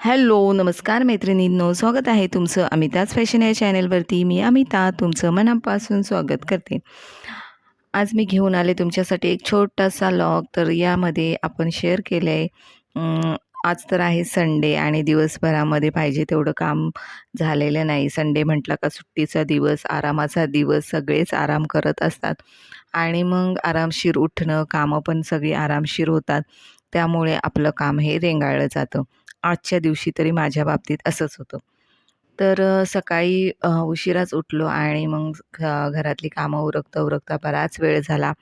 Hello नमस्कार मैत्रिणींनो स्वागत आहे तुमचं अमिताज फॅशन या चॅनलवरती. मी अमिता तुमचं मनापासून स्वागत करते. आज मी घेऊन आले तुमच्यासाठी एक छोटासा लॉग तर यामध्ये आपण शेअर केलं आहे आज तर आहे संडे आणि दिवसभरामध्ये पाहिजे तेवढं काम झालेलं नाही. संडे म्हटलं का सुट्टीचा दिवस आरामाचा दिवस सगळेच आराम करत असतात. आणि मग आरामशीर उठणं कामं पण सगळी आरामशीर होतात. त्यामुळे आपलं काम हे रेंगाळलं जातं. आजच्या दिवशी तरी माझ्या बाबतीत असंच होतं तर सकाळी उशिराच उठलो आणि मग घ घरातली कामं उरकता उरकता बराच वेळ झाला.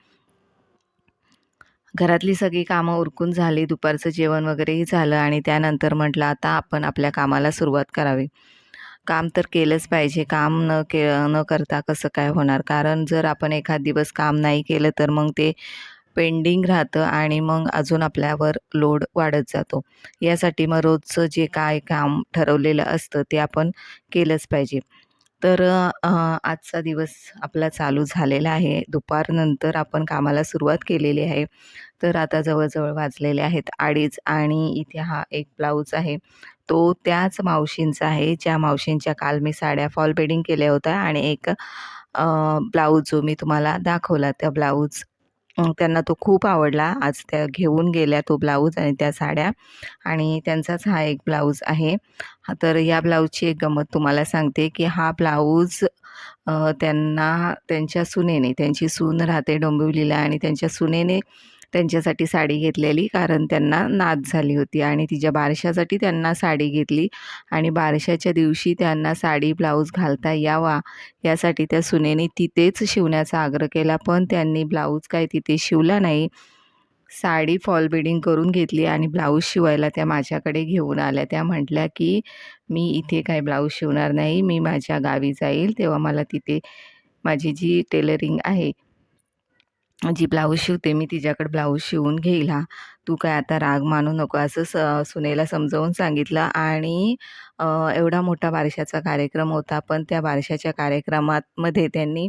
घरातली सगळी कामं उरकून झाली, दुपारचं जेवण वगैरेही झालं आणि त्यानंतर म्हटलं आता आपण आपल्या कामाला सुरुवात करावी. काम तर केलंच पाहिजे. काम न के न करता कसं काय होणार? कारण जर आपण एखाद दिवस काम नाही केलं तर मग ते पेंडिंग राहतं आणि मग अजून आपल्यावर लोड वाढत जातो. यासाठी मग रोजचं जे काय काम ठरवलेलं असतं ते आपण केलंच पाहिजे. तर आजचा दिवस आपला चालू झालेला आहे. दुपारनंतर आपण कामाला सुरुवात केलेली आहे. तर आता जवळजवळ वाजलेले आहेत अडीच आणि इथे हा एक ब्लाऊज आहे. तो त्याच मावशींचा आहे, ज्या मावशींच्या काल मी साड्या फॉल बेडिंग केल्या होत्या आणि एक ब्लाऊज जो मी तुम्हाला दाखवला त्या ब्लाऊज त्यांना तो खूप आवडला. आज त्या घेऊन गेल्या तो ब्लाऊज आणि त्या साड्या आणि त्यांचाच हा एक ब्लाऊज आहे. तर या ब्लाऊजची एक गंमत तुम्हाला सांगते, की हा ब्लाऊज त्यांना त्यांच्या सुनेने त्यांची सून राहते डोंबिवलीला आणि त्यांच्या सुनेने त्यांच्यासाठी साडी घेतलेली कारण त्यांना नाद झाली होती आणि तिच्या बारशासाठी त्यांना साडी घेतली आणि बारशाच्या दिवशी त्यांना साडी ब्लाऊज घालता यावा यासाठी त्या सुनेने तिथेच शिवण्याचा आग्रह केला. पण त्यांनी ब्लाऊज काय तिथे शिवला नाही. साडी फॉल बिडिंग करून घेतली आणि ब्लाऊज शिवायला त्या माझ्याकडे घेऊन आल्या. त्या म्हटल्या की मी इथे काय ब्लाऊज शिवणार नाही. मी माझ्या गावी जाईल. तेव्हा मला तिथे माझी जी टेलरिंग आहे जी ब्लाऊज शिवते मी तिच्याकडे ब्लाऊज शिवून घेईल हा. तू काय आता राग मानू नको असं स सुनेला समजावून सांगितलं आणि एवढा मोठा बारशाचा कार्यक्रम होता पण त्या बारशाच्या कार्यक्रमामध्ये त्यांनी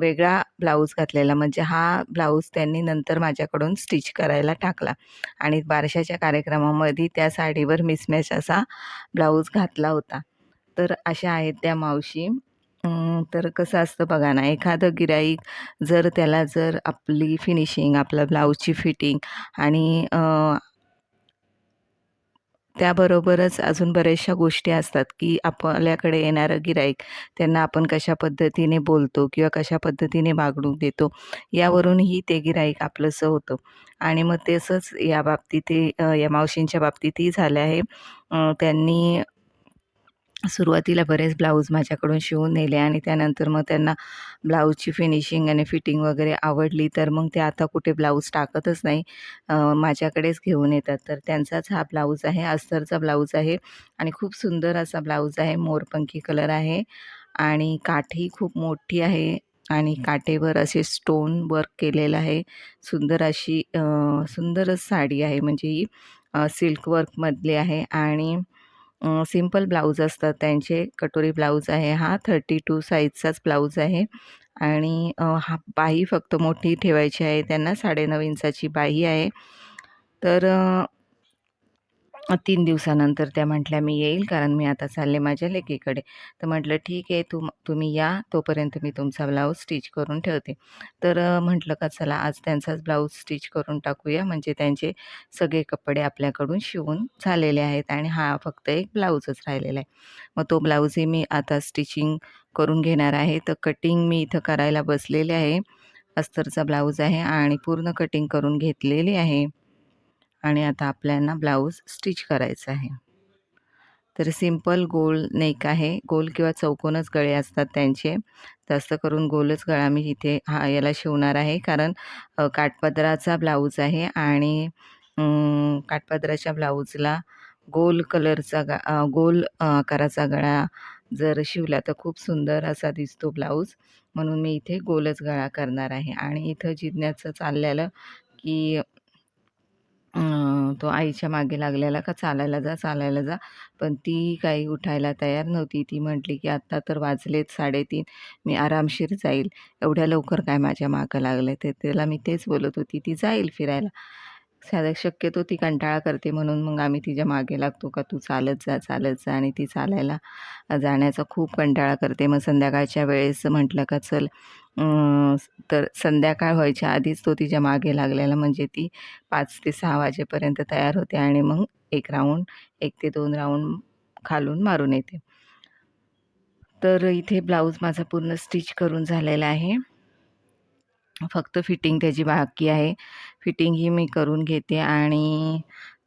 वेगळा ब्लाऊज घातलेला. म्हणजे हा ब्लाऊज त्यांनी नंतर माझ्याकडून स्टिच करायला टाकला आणि बारशाच्या कार्यक्रमामध्ये त्या साडीवर मिसमॅच असा ब्लाऊज घातला होता. तर अशा आहेत त्या मावशी. तर कसं असतं बघा ना एखादं गिराईक जर त्याला जर आपली फिनिशिंग आपला ब्लाऊजची फिटिंग आणि त्याबरोबरच अजून बऱ्याचशा गोष्टी असतात की आपल्याकडे येणारं गिराईक त्यांना आपण कशा पद्धतीने बोलतो किंवा कशा पद्धतीने वागणूक देतो यावरूनही ते गिराईक आपलंसं होतं. आणि मग तसंच या बाबतीत या मावशींच्या बाबतीतही झालं आहे. त्यांनी सुरुवातीला बरेच ब्लाऊज माझ्याकडून शिवून नेले आणि त्यानंतर मग त्यांना ब्लाऊजची फिनिशिंग आणि फिटिंग वगैरे आवडली तर मग ते आता कुठे ब्लाऊज टाकतच नाही. माझ्याकडेच घेऊन येतात. तर त्यांचाच हा ब्लाऊज आहे अस्तरचा ब्लाऊज आहे आणि खूप सुंदर असा ब्लाऊज आहे. मोरपंखी कलर आहे आणि काठी खूप मोठी आहे आणि काठेवर असे स्टोन वर्क केलेलं आहे. सुंदर अशी सुंदरच साडी आहे. म्हणजे ही सिल्क वर्कमधली आहे आणि सिंपल ब्लाऊज असतात. त्यांचे कटोरी ब्लाऊज आहे हा थर्टी टू साईजचाच ब्लाऊज आहे. आणि हा बाही फक्त मोठी ठेवायची आहे. त्यांना साडेनऊ इंचाची बाही आहे. तर तीन दिवसानंतर त्या म्हटल्या मी येईल कारण मी आता चालले माझ्या लेकीकडे. तर म्हटलं ठीक आहे तुम तुम्ही या तोपर्यंत मी तुमचा ब्लाऊज स्टिच करून ठेवते. तर म्हटलं का चला आज त्यांचाच ब्लाऊज स्टिच करून टाकूया. म्हणजे त्यांचे सगळे कपडे आपल्याकडून शिवून झालेले आहेत आणि हा फक्त एक ब्लाऊजच राहिलेला आहे. मग तो ब्लाऊजही मी आता स्टिचिंग करून घेणार आहे. तर कटिंग मी इथं करायला बसलेले आहे. अस्तरचा ब्लाऊज आहे आणि पूर्ण कटिंग करून घेतलेली आहे. आणि आता आपल्याला ब्लाऊज स्टिच करायचं आहे. तर सिंपल गोल नेक आहे. गोल किंवा चौकोनच गळे असतात त्यांचे. जास्त करून गोलच गळा मी इथे हा याला शिवणार आहे. कारण काठपदराचा ब्लाऊज आहे आणि काठपदराच्या ब्लाऊजला गोल कलरचा गा गोल आकाराचा गळा जर शिवला तर खूप सुंदर असा दिसतो ब्लाऊज. म्हणून मी इथे गोलच गळा करणार आहे. आणि इथं जिज्ञाचं चाललेलं की तो आईच्या मागे लागलेला का चालायला जा चालायला जा. पण ती काही उठायला तयार नव्हती. ती म्हटली की आत्ता तर वाजलेत साडेतीन. मी आरामशीर जाईल. एवढ्या लवकर काय माझ्या मागं लागलं ते त्याला मी तेच बोलत होती ती जाईल फिरायला. शक्यतो ती कंटाळा करते म्हणून मग आम्ही तिच्यामागे लागतो का तू चालत जा चालत जा आणि ती चालायला जाण्याचा खूप कंटाळा करते. मग संध्याकाळच्या वेळेस म्हटलं का चल तर संध्याकाळ व्हायच्या आधीच तो तिच्यामागे लागलेला म्हणजे ती पाच ते सहा वाजेपर्यंत तयार होते आणि मग एक राऊंड एक ते दोन राऊंड खालून मारून येते. तर इथे ब्लाऊज माझा पूर्ण स्टिच करून झालेला आहे. फक्त फिटिंग त्याची बाकी आहे. फिटिंग ही मी करून घेते आणि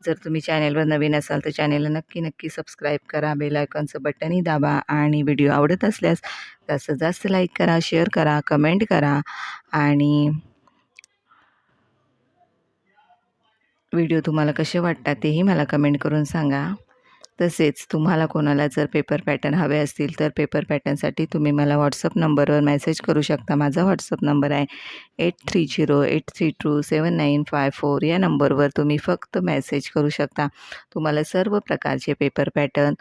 जर तुम्ही चॅनेलवर नवीन असाल तर चॅनेलला नक्की नक्की सबस्क्राईब करा. बेल आयकॉनचं बटनही दाबा आणि व्हिडिओ आवडत असल्यास जास्तीत जास्त लाईक करा शेअर करा कमेंट करा आणि व्हिडिओ तुम्हाला कसे वाटतात तेही मला कमेंट करून सांगा. तसेच तुम्हाला कोणाला जर पेपर पॅटर्न हवे असतील तर पेपर पॅटर्नसाठी तुम्ही मला व्हॉट्सअप नंबरवर मेसेज करू शकता. माझा व्हॉट्सअप नंबर आहे eight three zero eight three two seven nine five four या नंबरवर तुम्ही फक्त मेसेज करू शकता. तुम्हाला सर्व प्रकारचे पेपर पॅटर्न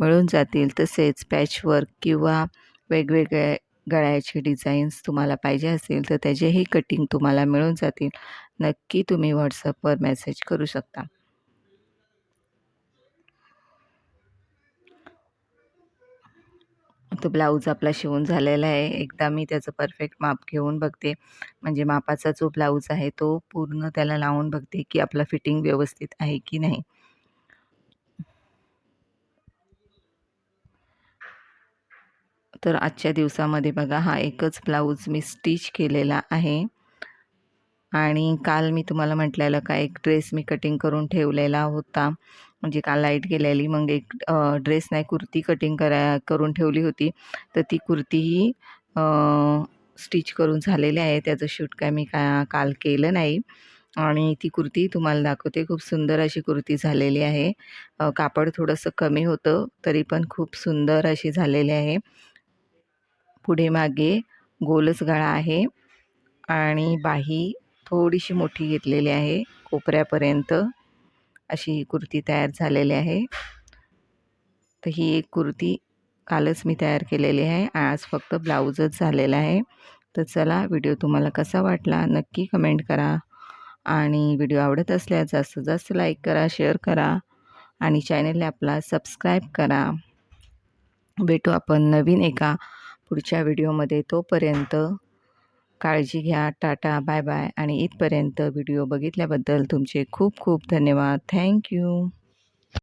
मिळून जातील. तसेच पॅचवर्क किंवा वेगवेगळे गळ्याचे डिझाईन्स तुम्हाला पाहिजे असतील तर त्याचेही कटिंग तुम्हाला मिळून जातील. नक्की तुम्ही व्हॉट्सअपवर मेसेज करू शकता. तो ब्लाऊज आपला शिवून झालेला आहे. एकदा मी त्याचं परफेक्ट माप घेऊन बघते. म्हणजे मापाचा जो ब्लाऊज आहे तो पूर्ण त्याला लावून बघते की आपला फिटिंग व्यवस्थित आहे की नाही. तर आजच्या दिवसामध्ये बघा हा एकच ब्लाऊज मी स्टिच केलेला आहे. आणि काल मी तुम्हाला म्हटलेलं का एक ड्रेस मी कटिंग करून ठेवलेला होता. म्हणजे काल लाइट गेलेली मग एक ड्रेस नाही कुर्ती कटिंग करा करून ठेवली होती. तर ती कुर्तीही स्टिच करून झालेली आहे. त्याचं शूट काय मी का काल केलं नाही. आणि ती कुर्ती तुम्हाला दाखवते. खूप सुंदर अशी कुर्ती झालेली आहे. कापड थोडंसं कमी होतं तरी पण खूप सुंदर अशी झालेली आहे. पुढे मागे गोलच गळा आहे आणि बाही थोडीशी मोठी घेतलेली आहे कोपऱ्यापर्यंत. अशी ही कुर्ती तयार झालेली आहे. तर ही एक कुर्ती कालच मी तयार केलेली आहे. आज फक्त ब्लाऊजच झालेला आहे. तर चला व्हिडिओ तुम्हाला कसा वाटला नक्की कमेंट करा. आणि व्हिडिओ आवडत असल्यास जास्तीत जास्त लाईक करा शेअर करा आणि चॅनलला आपला सबस्क्राईब करा. भेटू आपण नवीन एका पुढच्या व्हिडिओमध्ये तोपर्यंत काळजी घ्या. टाटा बाय बाय आणि इथपर्यंत व्हिडिओ बघितल्याबद्दल तुमचे खूप खूप धन्यवाद. थँक्यू